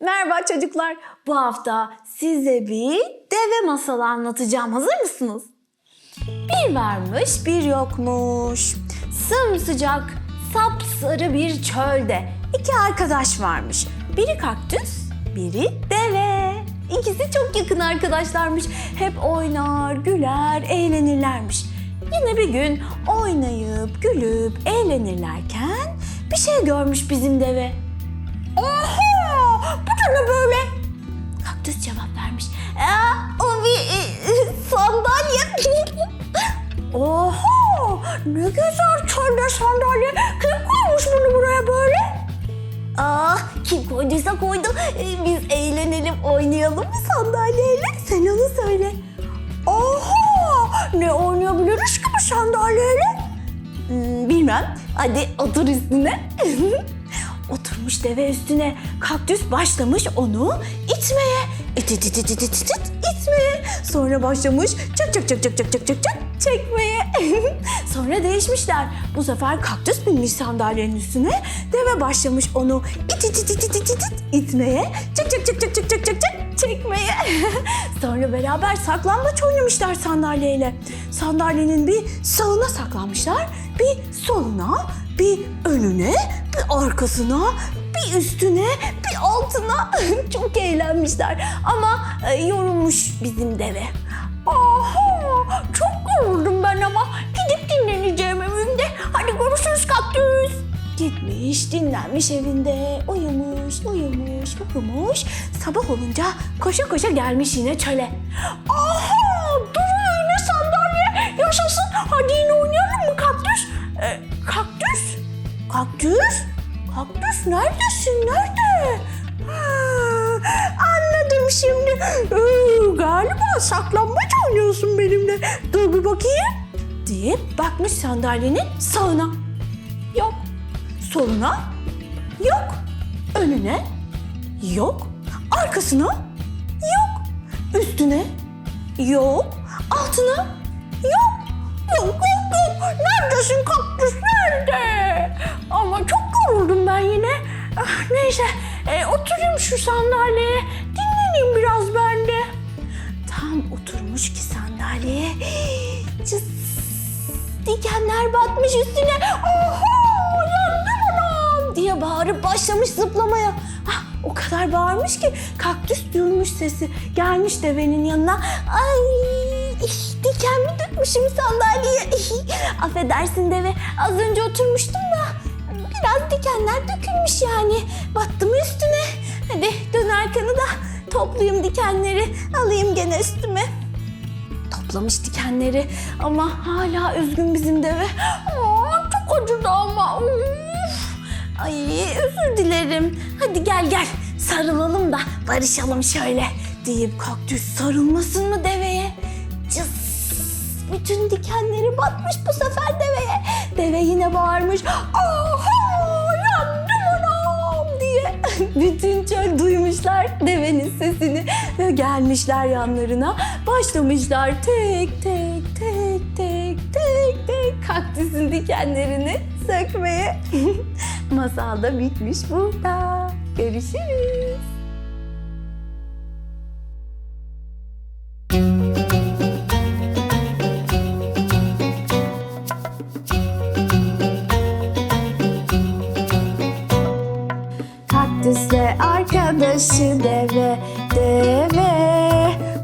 Merhaba çocuklar. Bu hafta size bir deve masalı anlatacağım. Hazır mısınız? Bir varmış, bir yokmuş. Sımsıcak, sapsarı bir çölde iki arkadaş varmış. Biri kaktüs, biri deve. İkisi çok yakın arkadaşlarmış. Hep oynar, güler, eğlenirlermiş. Yine bir gün oynayıp, gülüp, eğlenirlerken bir şey görmüş bizim deve. Oha! Bu da ne böyle? Kaktüs cevap vermiş. Aa, o bir e, sandalye. Oha! Ne güzel çölde sandalye. Kim koymuş bunu buraya böyle? Ah kim koyduysa koydu. Ee, Biz eğlenelim oynayalım mı sandalyeyle? Sen onu söyle. Oha! Ne oynayabiliriz ki bu sandalyeyle? Hmm, bilmem. Hadi otur üstüne. Oturmuş deve üstüne. Kaktüs başlamış onu itmeye. İt it it it it it it itmeye. Sonra başlamış çak çak çak çak çak çak çak çak çekmeye. Sonra değişmişler. Bu sefer kaktüs binmiş sandalyenin üstüne. Deve başlamış onu it it it it it it it itmeye. Çak çak çak çak çak çak çak çak çekmeye. Sonra beraber saklambaç oynamışlar sandalyeyle. Sandalyenin bir sağına saklanmışlar, bir soluna, bir önüne, arkasına, bir üstüne, bir altına. Çok eğlenmişler ama e, yorulmuş bizim deve. Aha! Çok yoruldum ben ama. Gidip dinleneceğim evimde. Hadi görüşürüz kaktüs. Gitmiş, dinlenmiş evinde. Uyumuş, uyumuş, uyumuş. Sabah olunca koşa koşa gelmiş yine çöle. Aha! Duruyor yine sandalye. Yaşasın. Hadi yine oynayalım mı kaktüs? Ee, kaktüs? Kaktüs? Kaktüs neredesin? Nerede? Anladım şimdi. Ee, galiba saklambaç oynuyorsun benimle. Dur bir bakayım. Diye bakmış sandalyenin sağına. Yok. Soluna. Yok. Önüne. Yok. Arkasına. Yok. Üstüne. Yok. Altına. Yok. Yok yok yok. Neredesin neyse e, oturayım şu sandalyeye. Dinleneyim biraz ben de. Tam oturmuş ki sandalyeye. Cıs, dikenler batmış üstüne. Oha yandım anam diye bağırıp başlamış zıplamaya. Ah, o kadar bağırmış ki kaktüs duymuş sesi. Gelmiş devenin yanına. Ay diken mi dökmüşüm sandalyeye? Affedersin deve az önce oturmuştum da biraz dikenler dökülmüş yani. Battım üstüne. Hadi dön arkanı da toplayayım dikenleri alayım gene üstüme toplamış dikenleri ama hala üzgün bizim deve. Aa, çok acıdı ama. Uf. Ay özür dilerim. Hadi gel gel sarılalım da barışalım şöyle deyip kaktüs sarılmasın mı deveye? Cız. Bütün dikenleri batmış bu sefer deveye. Deve yine bağırmış. Aha Bütün çöl duymuşlar devenin sesini ve gelmişler yanlarına. Başlamışlar tek tek tek tek tek tek kaktüsün dikenlerini sökmeye. Masal da bitmiş burada. Görüşürüz. Arkadaşı deve deve.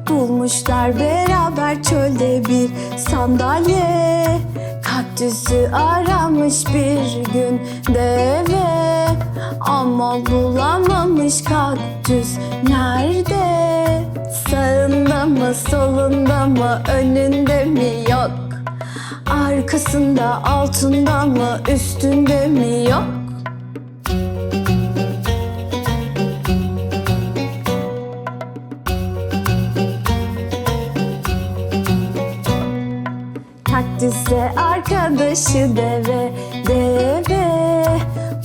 Bulmuşlar beraber çölde bir sandalye. Kaktüsü aramış bir gün deve. Ama bulamamış kaktüs nerede? Sağında mı solunda mı önünde mi yok? Arkasında altında mı üstünde mi yok Kaktüse arkadaşı deve deve.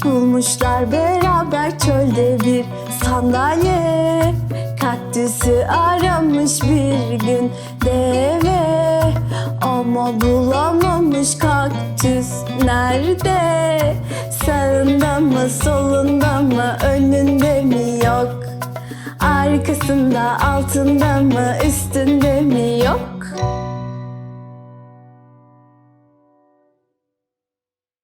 Bulmuşlar beraber çölde bir sandalye. Kaktüsü aramış bir gün deve. Ama bulamamış kaktüs nerede? Sağında mı solunda mı önünde mi yok? Arkasında, altında mı, üstünde